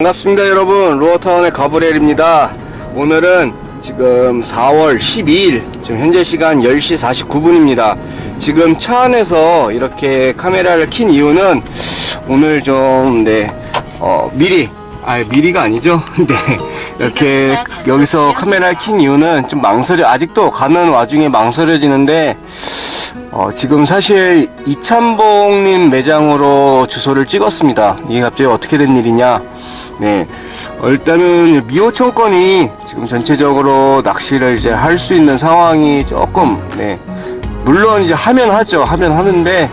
반갑습니다 여러분. 로어타운의 가브리엘입니다. 오늘은 지금 4월 12일 지금 현재 시간 10시 49분입니다. 지금 차 안에서 이렇게 카메라를 킨 이유는 오늘 좀 네, 어, 미리 아 미리가 아니죠? 네. 이렇게 여기서 카메라를 킨 이유는 좀 망설여 아직도 가는 와중에 망설여지는데 어, 지금 사실 이찬봉님 매장으로 주소를 찍었습니다. 이게 갑자기 어떻게 된 일이냐? 네, 어, 일단은 미호천건이 지금 전체적으로 낚시를 이제 할 수 있는 상황이 조금, 네, 물론 이제 하면 하죠. 하면 하는데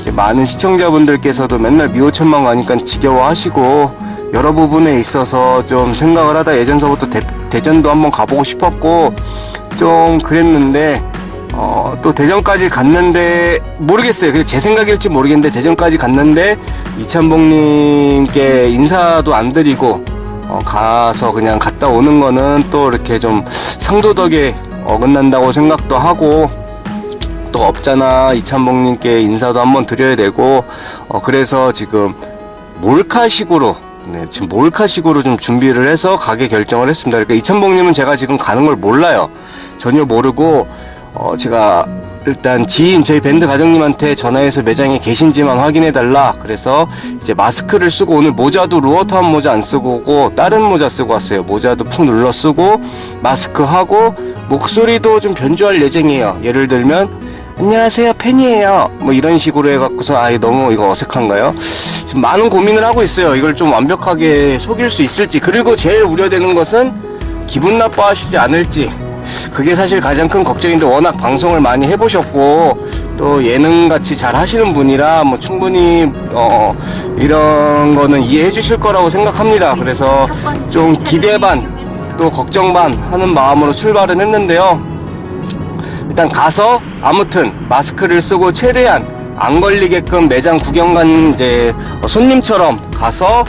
이제 많은 시청자분들께서도 맨날 미호천만 가니까 지겨워하시고 여러 부분에 있어서 좀 생각을 하다 예전서부터 대, 대전도 한번 가보고 싶었고 좀 그랬는데 어, 또 대전까지 갔는데 모르겠어요. 그제 생각일지 모르겠는데 대전까지 갔는데 이찬봉님께 인사도 안 드리고 어, 가서 그냥 갔다 오는 거는 또 이렇게 좀 상도덕에 어긋난다고 생각도 하고 또 없잖아 이찬봉님께 인사도 한번 드려야 되고 어, 그래서 지금 몰카식으로 네, 지금 몰카식으로 좀 준비를 해서 가게 결정을 했습니다. 그러니까 이찬봉님은 제가 지금 가는 걸 몰라요. 전혀 모르고 어, 제가 일단 지인 저희 밴드 가족님한테 전화해서 매장에 계신지만 확인해 달라. 그래서 이제 마스크를 쓰고 오늘 모자도 루어타운 모자 안 쓰고 오고 다른 모자 쓰고 왔어요. 모자도 푹 눌러 쓰고 마스크 하고 목소리도 좀 변조할 예정이에요. 예를 들면 안녕하세요 팬이에요. 뭐 이런 식으로 해갖고서 아 너무 이거 어색한가요? 지금 많은 고민을 하고 있어요. 이걸 좀 완벽하게 속일 수 있을지 그리고 제일 우려되는 것은 기분 나빠하시지 않을지 그게 사실 가장 큰 걱정인데 워낙 방송을 많이 해보셨고 또 예능같이 잘 하시는 분이라 뭐 충분히 어 이런 거는 이해해 주실 거라고 생각합니다. 그래서 좀 기대 반 또 걱정 반 하는 마음으로 출발은 했는데요. 일단 가서 아무튼 마스크를 쓰고 최대한 안 걸리게끔 매장 구경 간 이제 손님처럼 가서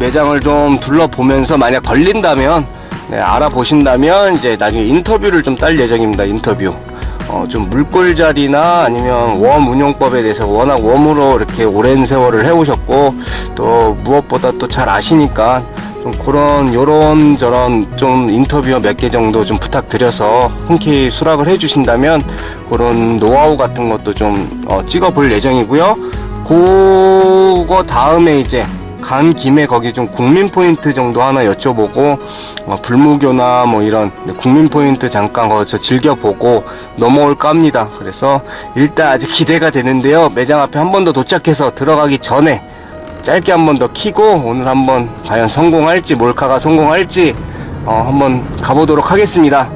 매장을 좀 둘러보면서 만약 걸린다면 네, 알아보신다면 이제 나중에 인터뷰를 좀 딸 예정입니다. 인터뷰. 어, 좀 물골자리나 아니면 웜 운용법에 대해서 워낙 웜으로 이렇게 오랜 세월을 해오셨고 또 무엇보다 또 잘 아시니까 좀 그런 요런 저런 좀 인터뷰 몇 개 정도 좀 부탁드려서 흔쾌히 수락을 해주신다면 그런 노하우 같은 것도 좀 어, 찍어볼 예정이고요. 그거 다음에 이제 간 김에 거기 좀 국민 포인트 정도 하나 여쭤보고 어, 불무교나 뭐 이런 국민 포인트 잠깐 거기서 즐겨보고 넘어올까 합니다. 그래서 일단 아직 기대가 되는데요. 매장 앞에 한 번 더 도착해서 들어가기 전에 짧게 한 번 더 키고 오늘 한번 과연 성공할지 몰카가 성공할지 어, 한번 가보도록 하겠습니다.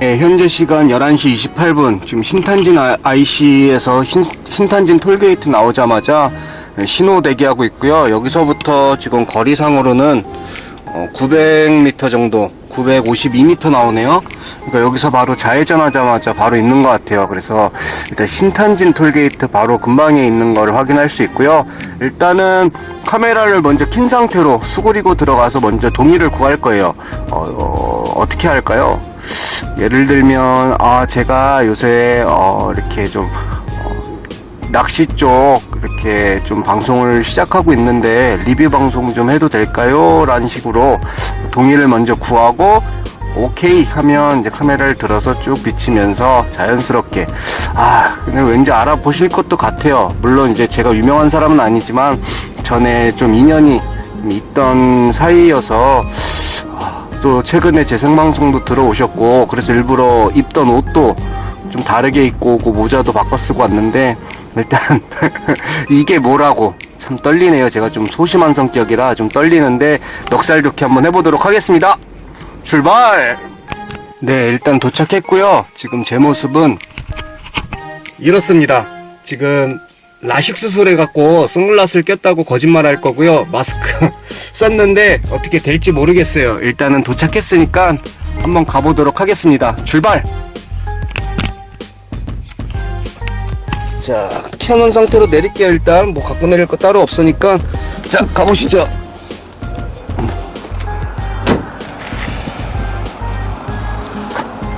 네, 현재 시간 11시 28분 지금 신탄진 아- IC에서 신, 신탄진 톨게이트 나오자마자 네, 신호 대기하고 있고요. 여기서부터 지금 거리상으로는 어, 900m 정도, 952m 나오네요. 그러니까 여기서 바로 좌회전하자마자 바로 있는 것 같아요. 그래서 일단 신탄진 톨게이트 바로 근방에 있는 걸 확인할 수 있고요. 일단은 카메라를 먼저 킨 상태로 수그리고 들어가서 먼저 동의를 구할 거예요. 어, 어, 떻게 할까요? 예를 들면 아 제가 요새 어, 이렇게 좀 낚시 쪽 이렇게 좀 방송을 시작하고 있는데 리뷰 방송 좀 해도 될까요? 라는 식으로 동의를 먼저 구하고 오케이 하면 이제 카메라를 들어서 쭉 비치면서 자연스럽게 아 근데 왠지 알아보실 것도 같아요 물론 이제 제가 유명한 사람은 아니지만 전에 좀 인연이 있던 사이여서 아, 또 최근에 제 생방송도 들어오셨고 그래서 일부러 입던 옷도 좀 다르게 입고 오고 모자도 바꿔 쓰고 왔는데 일단 이게 뭐라고 참 떨리네요. 제가 좀 소심한 성격이라 좀 떨리는데 넉살 좋게 한번 해보도록 하겠습니다. 출발! 네, 일단 도착했고요. 지금 제 모습은 이렇습니다. 지금 라식 수술해갖고 선글라스를 꼈다고 거짓말 할 거고요. 마스크 썼는데 어떻게 될지 모르겠어요. 일단은 도착했으니까 한번 가보도록 하겠습니다. 출발! 자, 켜놓은 상태로 내릴게요, 일단. 뭐 갖고 내릴 거 따로 없으니까. 자, 가보시죠.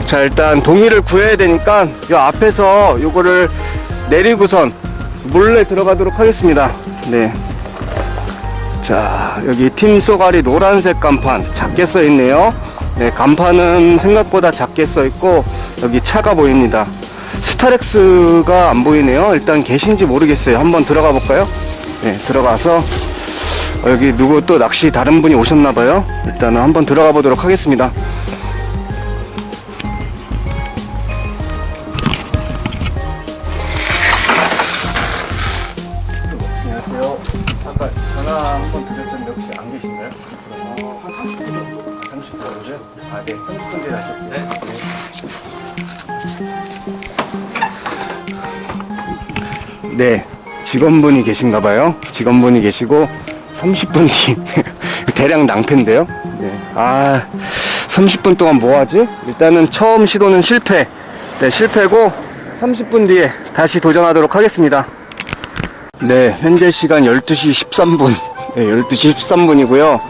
자, 일단 동의를 구해야 되니까 이 앞에서 요거를 내리고선 몰래 들어가도록 하겠습니다. 네. 자, 여기 팀 쏘가리 노란색 간판 작게 써 있네요. 네, 간판은 생각보다 작게 써 있고 여기 차가 보입니다. 스타렉스가 안 보이네요. 일단 계신지 모르겠어요. 한번 들어가 볼까요? 네, 들어가서 어, 여기 누구 또 낚시 다른 분이 오셨나 봐요. 일단은 한번 들어가 보도록 하겠습니다. 안녕하세요. 아까 전화 한 번 드렸었는데 혹시 안 계신가요? 어, 한 30분 정도? 30분 정도요? 아, 네. 30분 뒤에 하실게요. 네. 네. 직원분이 계신가 봐요. 직원분이 계시고 30분 뒤 대량 낭패인데요. 네. 아, 30분 동안 뭐 하지? 일단은 처음 시도는 실패. 네, 실패고 30분 뒤에 다시 도전하도록 하겠습니다. 네, 현재 시간 12시 13분. 네, 12시 13분이고요.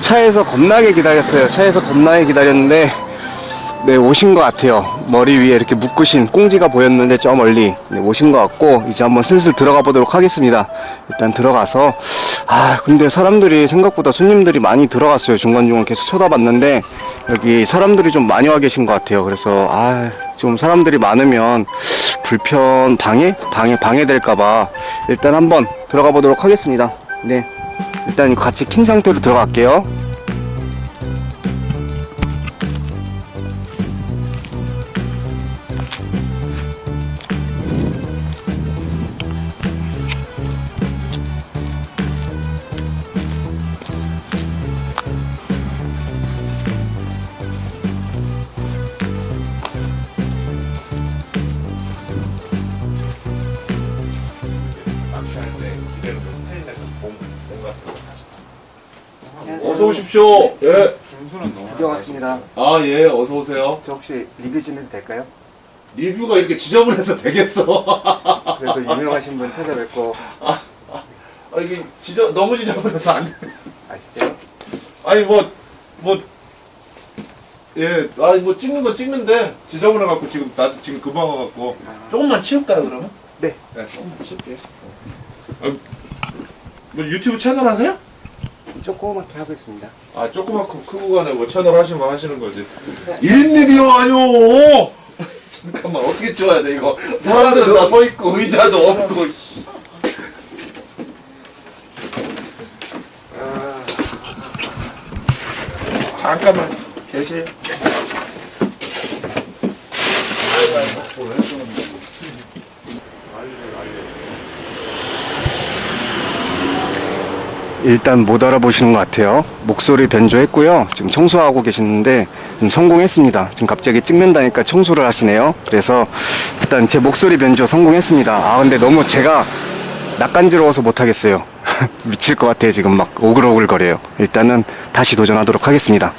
차에서 겁나게 기다렸어요. 차에서 겁나게 기다렸는데, 네, 오신 것 같아요. 머리 위에 이렇게 묶으신 꽁지가 보였는데, 저 멀리. 네, 오신 것 같고, 이제 한번 슬슬 들어가 보도록 하겠습니다. 일단 들어가서, 아, 근데 사람들이 생각보다 손님들이 많이 들어갔어요. 중간중간 계속 쳐다봤는데, 여기 사람들이 좀 많이 와 계신 것 같아요. 그래서, 아, 좀 사람들이 많으면 불편, 방해? 방해, 방해될까봐 일단 한번 들어가 보도록 하겠습니다. 네. 일단 같이 킨 상태로 들어갈게요. 오십시오. 예. 구경 왔습니다. 아, 예, 어서 오세요. 저 혹시 리뷰 좀 해도 될까요? 리뷰가 이렇게 지저분해서 되겠어. 그래도 유명하신 분 찾아뵙고. 아, 이게 지저, 너무 지저분해서 안 돼. 아, 진짜요? 아니, 뭐, 뭐, 예, 아니, 뭐 찍는 거 찍는데, 지저분해갖고 지금, 나도 지금 금방 와갖고. 조금만 치울까요, 그러면? 네. 네, 조금만 치울게요. 아, 뭐 유튜브 채널 하세요? 조그맣게 하고 있습니다. 아, 조그맣고 크고 간에 뭐 채널 하시면 하시는 거지. 1인 미디어 아니오! 잠깐만, 어떻게 찍어야 돼, 이거? 사람들은 다 서 있고, 의자도 없고. 아. 잠깐만, 계시. 일단 못 알아보시는 것 같아요. 목소리 변조했고요. 지금 청소하고 계시는데 좀 성공했습니다. 지금 갑자기 찍는다니까 청소를 하시네요. 그래서 일단 제 목소리 변조 성공했습니다. 아 근데 너무 제가 낯간지러워서 못하겠어요. 미칠 것 같아요. 지금 막 오글오글 거려요. 일단은 다시 도전하도록 하겠습니다.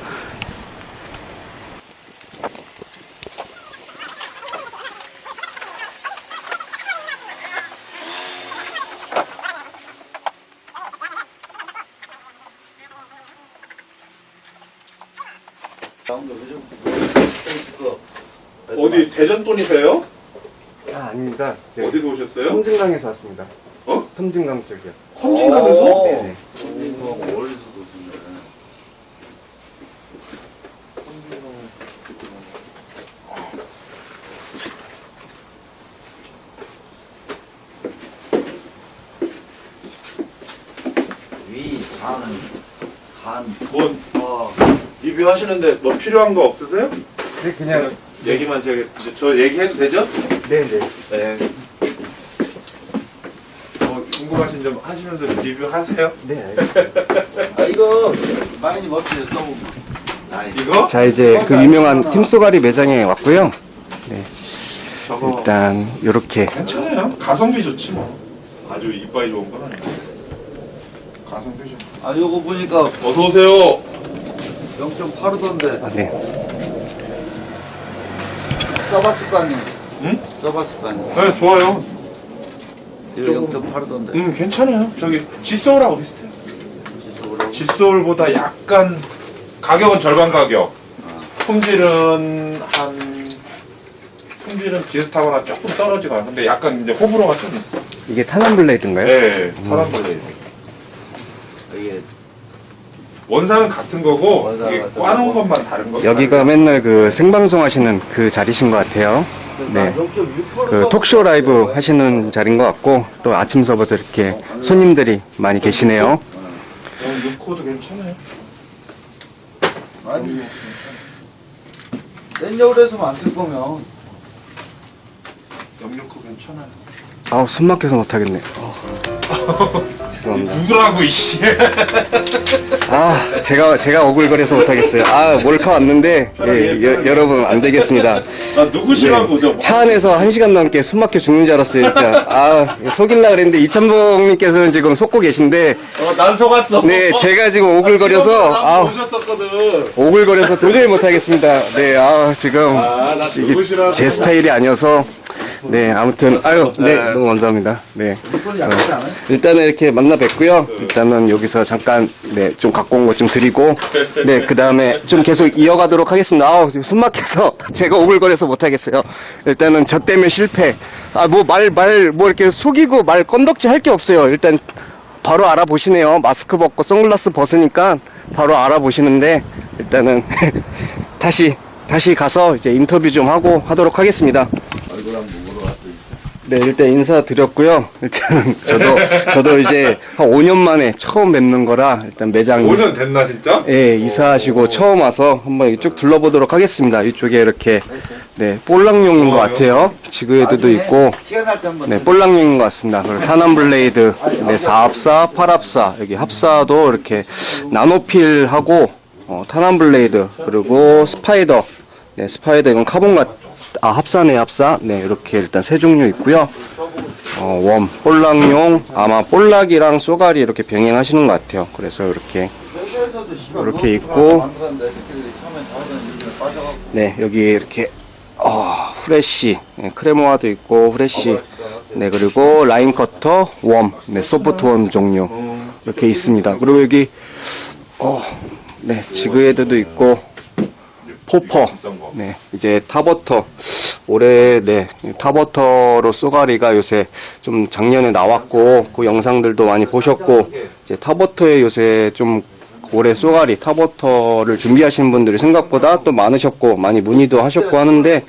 어디, 대전 분이세요? 아 아닙니다. 어디서 오셨어요? 섬진강에서 왔습니다. 어? 섬진강 쪽이요. 섬진강에서? 네네. 위, 장, 간, 뭔, 어, 리뷰 하시는데 뭐 필요한 거 없으세요? 네 그냥 얘기만 제가, 저 얘기해도 되죠? 네네. 네. 뭐 궁금하신 점 하시면서 리뷰 하세요. 네 알겠습니다. 아, 이거 많이 멋지게 써보고. 아이, 이거? 자 이제 그 유명한 팀쏘가리 매장에 왔고요. 저거 일단 요렇게 괜찮아요. 가성비 좋지 뭐. 아주 이빨이 좋은 건 아니고. 가성비 좋. 아, 요거 보니까 어서 오세요. 0.85던데 아, 네. 써봤을 거 아니에요? 응? 써봤을 거 아니에요? 네, 좋아요. 이거 조금- 0.85던데. 음, 괜찮아요. 저기 지소울하고 비슷해요. 지소울보다 약간 가격은 절반 가격. 품질은 한 품질은 비슷하거나 조금 떨어지거나. 근데 약간 이제 호불호가 좀 있어. 이게 탄환 블레이드인가요? 네, 사람 블레이드. 원사는 같은 거고 원사는 이게 같은 꽈놓은 거고. 것만 다른 거. 여기가 맨날 그 생방송 하시는 그 자리신 것 같아요. 네. 그 톡쇼 라이브 하시는 자리인 것 같고 또 아침서부터 이렇게 손님들이 많이 계시네요. 어, 넣고도 괜찮아요. 아니 해서만 안쓸 거면 염 넣고 괜찮아요. 아우 숨 막혀서 못하겠네. 어. 죄송합니다. 누구라고 이씨. 아 제가 제가 오글거려서 못하겠어요. 아 몰카 왔는데 예, 여, 여러분 안 되겠습니다. 나 누구시라고 너. 차 안에서 한 시간 넘게 숨 막혀 죽는 줄 알았어요 진짜. 아 속일라 그랬는데 이찬봉님께서는 지금 속고 계신데 어, 난 속았어. 네 제가 지금 오글거려서 아, 아 오셨었거든. 오글거려서 도저히 못하겠습니다. 네, 아, 지금 아, 나 이게 누구시라고. 제 스타일이 아니어서 네, 아무튼 아유, 네, 너무 감사합니다. 네, 않아요? 일단은 이렇게 만나 뵙고요. 일단은 여기서 잠깐 네, 좀 갖고 온 것 좀 드리고 네, 그 다음에 좀 계속 이어가도록 하겠습니다. 아우, 지금 숨 막혀서 제가 오글거려서 못 하겠어요. 일단은 저 때문에 실패. 아, 뭐 말, 말, 뭐 이렇게 속이고 말 건덕지 할 게 없어요. 일단 바로 알아보시네요. 마스크 벗고 선글라스 벗으니까 바로 알아보시는데 일단은 다시 다시 가서 이제 인터뷰 좀 하고 하도록 하겠습니다. 네, 일단 인사드렸고요. 일단 저도 저도 이제 한 5년 만에 처음 뵙는 거라 일단 매장 5년 됐나 진짜? 예, 이사하시고 처음 와서 한번 쭉 둘러보도록 하겠습니다. 이쪽에 이렇게 네, 볼락용인 것 같아요. 지그헤드도 있고 시간 날때 한번 네, 볼락용인 것 같습니다. 그리고 타난 블레이드, 네, 4합사, 8합사, 여기 합사도 이렇게 나노필하고, 어, 타난 블레이드, 그리고 스파이더, 네, 스파이더, 이건 카본 같, 아, 합사네, 합사. 네, 이렇게 일단 세 종류 있고요 어, 웜, 볼락용, 아마 볼락이랑 쏘가리 이렇게 병행하시는 것 같아요. 그래서 이렇게, 이렇게 있고. 네, 여기 이렇게, 어, 후레쉬, 네, 크레모아도 있고, 후레쉬, 네, 그리고 라인 커터, 웜, 네, 소프트 웜 종류, 이렇게 있습니다. 그리고 여기, 어, 네, 지그헤드도 있고, 포퍼, 네, 이제 타버터, 올해, 네, 타버터로 쏘가리가 요새 좀 작년에 나왔고, 그 영상들도 많이 보셨고, 이제 타버터에 요새 좀 올해 쏘가리 타버터를 준비하시는 분들이 생각보다 또 많으셨고 많이 문의도 하셨고 하는데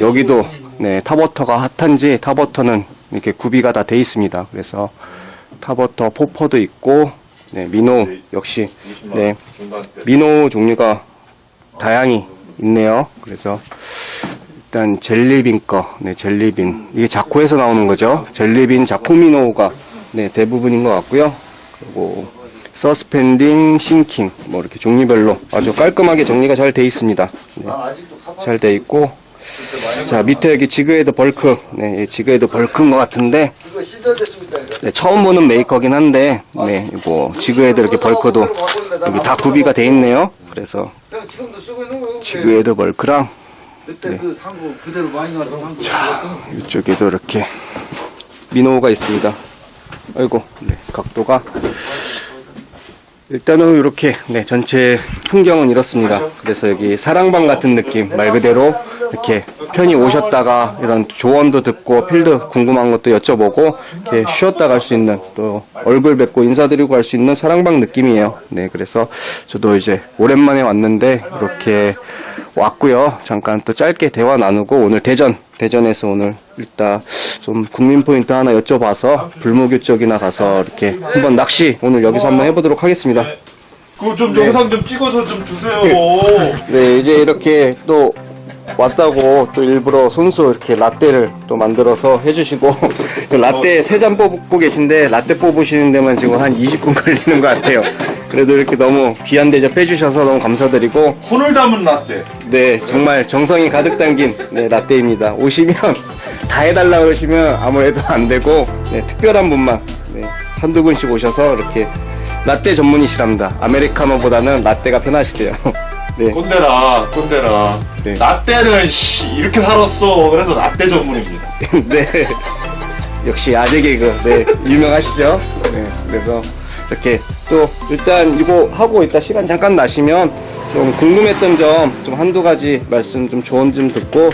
여기도 네 타버터가 핫한지 타버터는 이렇게 구비가 다 돼 있습니다. 그래서 타버터 포퍼도 있고 네 미노 역시 네 미노 종류가 다양히 있네요. 그래서 일단 젤리빈 거, 네 젤리빈 이게 자코에서 나오는 거죠. 젤리빈 자코미노가 네 대부분인 것 같고요. 그리고 서스펜딩, 싱킹 뭐 이렇게 종류별로 아주 깔끔하게 정리가 잘 돼 있습니다. 네, 난 아직도 사파 잘돼 있고 자 밑에 여기 지그헤드 벌크, 네이 지그헤드 벌크인 것 같은데 네, 처음 보는 메이커긴 한데 네 이거 지그헤드 이렇게 벌크도 여기 다 구비가 돼 있네요. 그래서 형 지금도 쓰고 있는 지그헤드 벌크랑 그때 그 상고 이쪽에도 이렇게 미노가 있습니다. 아이고, 네, 각도가 일단은 이렇게 네 전체 풍경은 이렇습니다. 그래서 여기 사랑방 같은 느낌 말 그대로 이렇게 편히 오셨다가 이런 조언도 듣고 필드 궁금한 것도 여쭤보고 이렇게 쉬었다 갈 수 있는 또 얼굴 뵙고 인사드리고 갈 수 있는 사랑방 느낌이에요. 네, 그래서 저도 이제 오랜만에 왔는데 이렇게 왔고요. 잠깐 또 짧게 대화 나누고 오늘 대전 대전에서 오늘 일단 좀 국민 포인트 하나 여쭤봐서 불무교 쪽이나 가서 이렇게 한번 낚시 오늘 여기서 한번 해보도록 하겠습니다. 그거 좀 영상 좀 찍어서 좀 주세요. 네 이제 이렇게 또 왔다고 또 일부러 손수 이렇게 라떼를 또 만들어서 해주시고 그 라떼 세 잔 뽑고 계신데 라떼 뽑으시는 데만 지금 한 20분 걸리는 것 같아요. 그래도 이렇게 너무 귀한 대접 해주셔서 너무 감사드리고 혼을 담은 라떼. 네, 정말 정성이 가득 담긴 네, 라떼입니다. 오시면 다 해달라 그러시면 아무래도 안 되고 네, 특별한 분만 네, 한두 분씩 오셔서 이렇게 라떼 전문이시랍니다. 아메리카노보다는 라떼가 편하시대요. 네, 꼰대라, 꼰대라. 네. 라떼는 씨, 이렇게 살았어. 그래서 라떼 전문입니다. 네. 역시 아재 개그 네 유명하시죠? 네, 그래서 이렇게 또 일단 이거 하고 있다 시간 잠깐 나시면 좀 궁금했던 점 좀 한두 가지 말씀 좀 조언 좀 듣고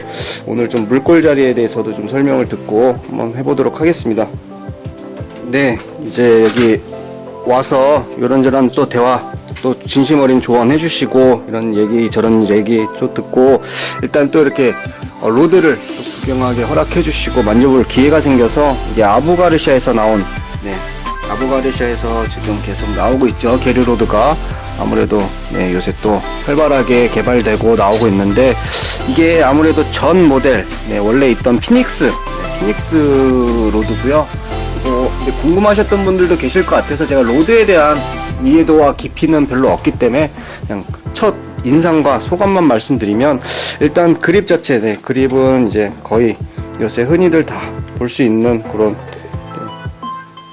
오늘 좀 물골 자리에 대해서도 좀 설명을 듣고 한번 해보도록 하겠습니다. 네, 이제 여기 와서 이런저런 또 대화 또 진심 어린 조언 해 주시고 이런 얘기 저런 얘기 또 듣고 일단 또 이렇게 어, 로드를 또 구경하게 허락해 주시고 만져볼 기회가 생겨서 이게 아부가르시아에서 나온 네 아부가르시아에서 지금 계속 나오고 있죠 게르 로드가 아무래도 네, 요새 또 활발하게 개발되고 나오고 있는데 이게 아무래도 전 모델 네, 원래 있던 피닉스 네, 피닉스 로드고요. 어, 궁금하셨던 분들도 계실 것 같아서 제가 로드에 대한 이해도와 깊이는 별로 없기 때문에 그냥 첫 인상과 소감만 말씀드리면 일단 그립 자체 네, 그립은 이제 거의 요새 흔히들 다 볼 수 있는 그런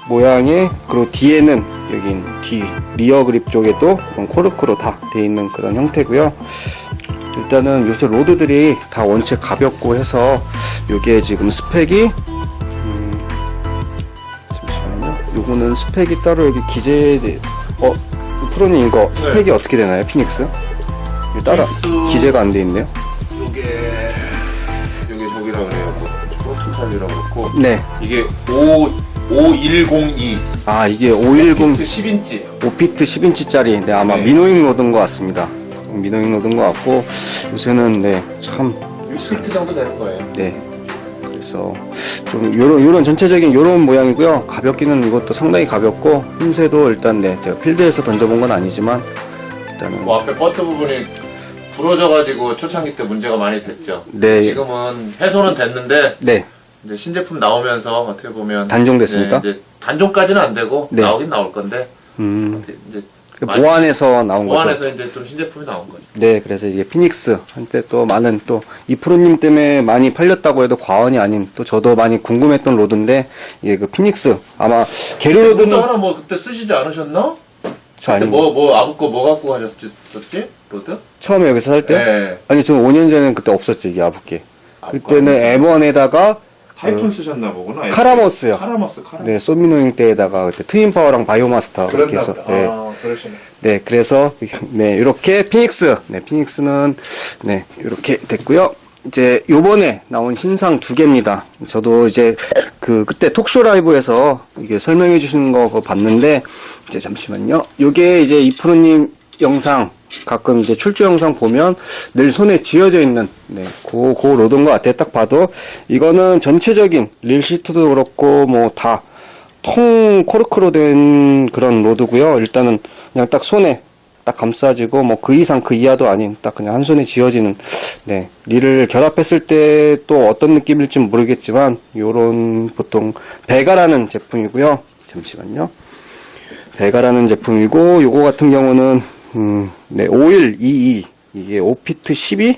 모양의 그리고 뒤에는 여긴 뒤 리어 그립 쪽에도 코르크로 다 돼 있는 그런 형태고요. 일단은 요새 로드들이 다 원체 가볍고 해서 요게 지금 스펙이 음, 잠시만요. 요거는 스펙이 따로 여기 기재 어 프로님 이거 스펙이 어떻게 되나요? 피닉스? 이거 따라 피닉스- 기재가 안 돼 있네요. 요게 요게 저기라 그래요. 뭐 프로토타입이라 그렇고 네. 이게 5 5102 아 이게 510 10인치예요. 5피트 10인치짜리 네 아마 네. 미노잉 로드인 것 같습니다. 미노잉 로드인 것 같고 요새는 네 참 6피트 정도 되는 거예요. 네. 그래서 좀 요런 요런 전체적인 요런 모양이고요. 가볍기는 이것도 상당히 가볍고 힘새도 일단 네 제가 필드에서 던져본 건 아니지만 일단은 뭐 앞에 버트 부분이 부러져가지고 초창기 때 문제가 많이 됐죠. 네. 지금은 해소는 됐는데 네 이제 신제품 나오면서 어떻게 보면 단종됐습니까? 네, 이제 단종까지는 안 되고 네. 나오긴 나올 건데 음, 어떻게 이제 그 많이- 보안에서 나온 거죠. 보안에서 이제 좀 신제품이 나온 거죠. 네, 그래서 이게 피닉스 한때 또 많은 또 이프로님 때문에 많이 팔렸다고 해도 과언이 아닌 또 저도 많이 궁금했던 로드인데 이게 그 피닉스 아마 또 게르로드는 하나 뭐 그때 쓰시지 않으셨나? 저 그때 아니 뭐뭐 아부 거 뭐 갖고 가셨었지? 로드? 처음에 여기서 살 때? 네. 아니 저는 5년 전에는 그때 없었죠 이게 아붓게. 아붓게 그때는 M1에다가 타이푼 쓰셨나 보구나. 카라모스요. 카라모스, 카라모스. 네, 소미노잉 때에다가 그때 트윈 파워랑 바이오마스터 그랬나 해서 보다. 네. 아, 그러시네. 네, 그래서 네, 이렇게 피닉스. 네, 피닉스는 네, 이렇게 됐고요. 이제 요번에 나온 신상 두 개입니다. 저도 이제 그 그때 톡쇼 라이브에서 이게 설명해 주시는 거 봤는데 이제 잠시만요. 요게 이제 이프로님 영상 가끔 이제 출조 영상 보면 늘 손에 쥐어져 있는 네, 고, 고 로드인 것 같아요. 딱 봐도 이거는 전체적인 릴 시트도 그렇고 뭐 다 통 코르크로 된 그런 로드고요. 일단은 그냥 딱 손에 딱 감싸지고 뭐 그 이상 그 이하도 아닌 딱 그냥 한 손에 쥐어지는 네 릴을 결합했을 때 또 어떤 느낌일지 모르겠지만 요런 보통 베가라는 제품이고요. 잠시만요. 베가라는 제품이고 요거 같은 경우는 음, 네, 5122 이게 5피트 12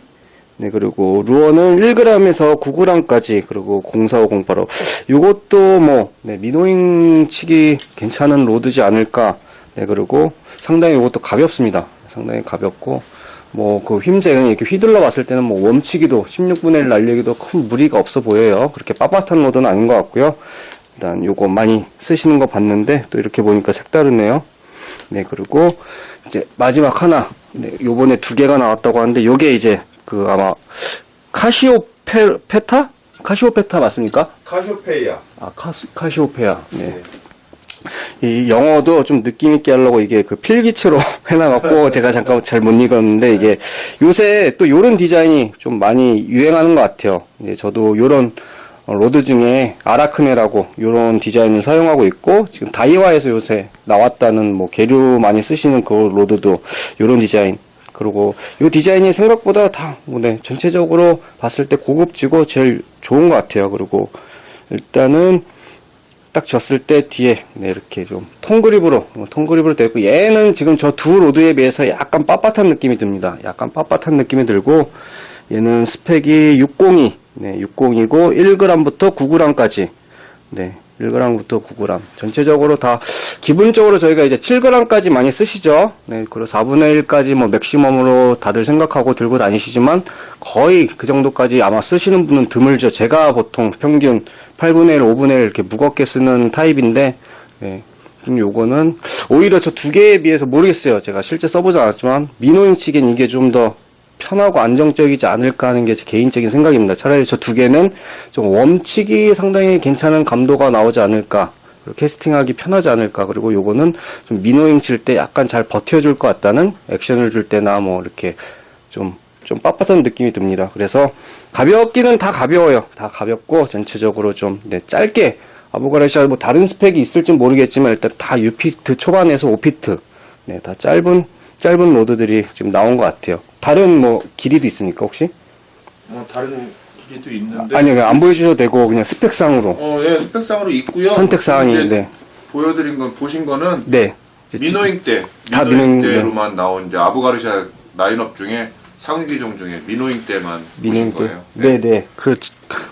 네, 그리고 루어는 1g에서 9g까지, 그리고 04508로. 요것도 뭐, 네, 미노잉 치기 괜찮은 로드지 않을까. 네, 그리고 상당히 요것도 가볍습니다. 상당히 가볍고, 뭐, 그 그냥 이렇게 휘둘러 봤을 때는 뭐, 웜치기도, 16분의 1 날리기도 큰 무리가 없어 보여요. 그렇게 빳빳한 로드는 아닌 것 같고요. 일단 요거 많이 쓰시는 거 봤는데, 또 이렇게 보니까 색다르네요. 네, 그리고 이제 마지막 하나. 네, 요번에 두 개가 나왔다고 하는데 요게 이제 그 아마 카시오페타? 카시오 페타 맞습니까? 카쇼페이야. 아, 카스, 카시오페아. 네. 이 영어도 좀 느낌 있게 하려고 이게 그 필기체로 해놔갖고 제가 잠깐 잘 못 읽었는데 이게 요새 또 요런 디자인이 좀 많이 유행하는 것 같아요. 이제 저도 요런 어, 로드 중에 아라크네라고 요런 디자인을 사용하고 있고 지금 다이와에서 요새 나왔다는 뭐 계류 많이 쓰시는 그 로드도 요런 디자인 그리고 이 디자인이 생각보다 다, 뭐, 네, 전체적으로 봤을 때 고급지고 제일 좋은 것 같아요. 그리고 일단은 딱 졌을 때 뒤에 네, 이렇게 좀 통그립으로 어, 통그립으로 되고 얘는 지금 저 두 로드에 비해서 약간 빳빳한 느낌이 듭니다. 약간 빳빳한 느낌이 들고 얘는 스펙이 602, 네, 602고 1g부터 9g까지 네, 1g부터 9g. 전체적으로 다 기본적으로 저희가 이제 7g까지 많이 쓰시죠. 네, 그리고 4분의 1까지 뭐 맥시멈으로 다들 생각하고 들고 다니시지만 거의 그 정도까지 아마 쓰시는 분은 드물죠. 제가 보통 평균 8분의 1, 5분의 1 이렇게 무겁게 쓰는 타입인데 네. 그럼 요거는 오히려 저 두 개에 비해서 모르겠어요. 제가 실제 써보지 않았지만 미노잉 치기엔 이게 좀더 편하고 안정적이지 않을까 하는 게 제 개인적인 생각입니다. 차라리 저 두 개는 좀 웜치기 상당히 괜찮은 감도가 나오지 않을까. 캐스팅하기 편하지 않을까. 그리고 요거는 좀 미노잉 칠 때 약간 잘 버텨줄 것 같다는 액션을 줄 때나 뭐 이렇게 좀, 좀 빳빳한 느낌이 듭니다. 그래서 가볍기는 다 가벼워요. 다 가볍고 전체적으로 좀 네, 짧게 아부가르시아 뭐 다른 스펙이 있을지 모르겠지만 일단 다 6피트 초반에서 5피트 네, 다 짧은 짧은 로드들이 지금 나온 것 같아요. 다른 뭐 길이도 있습니까 혹시? 어, 다른 기계도 있는데. 아니요, 그냥 안 보여주셔도 되고 그냥 스펙상으로 어, 예, 스펙상으로 있고요. 선택 사항이 이제 네, 보여드린 건 보신 거는 네. 이제 미노잉 때, 다 미노잉 미노잉, 때로만 나온 이제 아부가르샤 라인업 중에 상위 기종 중에 미노잉 때만 미는 보신 거예요. 네, 네. 그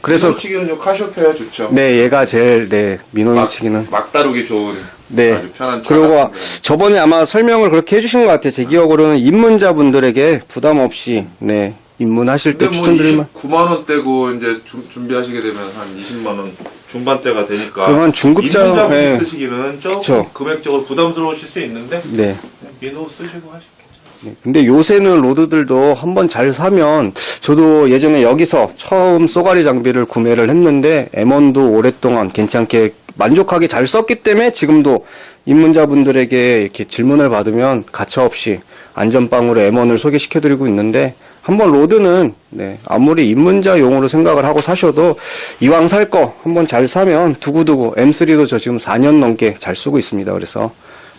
그래서 치기는 카시오페아 좋죠. 네, 얘가 제일 네 미노잉 치기는 막 다루기 좋은 네. 아주 편한 차 그리고 같은데. 저번에 아마 설명을 그렇게 해주신 것 같아요. 제 기억으로는 입문자분들에게 부담 없이 네 입문하실 때 근데 뭐 추천드릴만. 29만 원대고 이제 주- 준비하시게 되면 한 20만 원 중반대가 되니까. 그건 중급자- 입문자분 네. 쓰시기는 조금 그쵸. 금액적으로 부담스러우실 수 있는데 네. 민호 쓰시고 하시겠죠. 네, 근데 요새는 로드들도 한번 잘 사면 저도 예전에 여기서 처음 쏘가리 장비를 구매를 했는데 M1도 오랫동안 괜찮게 만족하게 잘 썼기 때문에 지금도 입문자분들에게 이렇게 질문을 받으면 가차없이 안전빵으로 M1을 소개시켜드리고 있는데 한번 로드는 네, 아무리 입문자용으로 생각을 하고 사셔도 이왕 살 거 한번 잘 사면 두고두고 M3도 저 지금 4년 넘게 잘 쓰고 있습니다. 그래서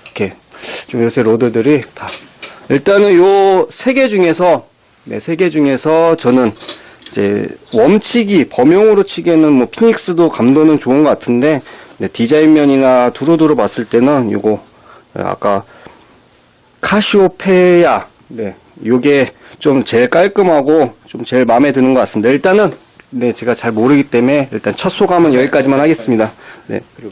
이렇게 좀 요새 로드들이 다 일단은 요 세 개 중에서 네, 세 개 중에서 저는 이제 웜치기 범용으로 치기에는 뭐 피닉스도 감도는 좋은 것 같은데 네, 디자인 면이나 두루두루 봤을 때는 요거 아까 카시오페야 네 요게 좀 제일 깔끔하고 좀 제일 마음에 드는 것 같습니다. 일단은 네 제가 잘 모르기 때문에 일단 첫 소감은 여기까지만 하겠습니다. 네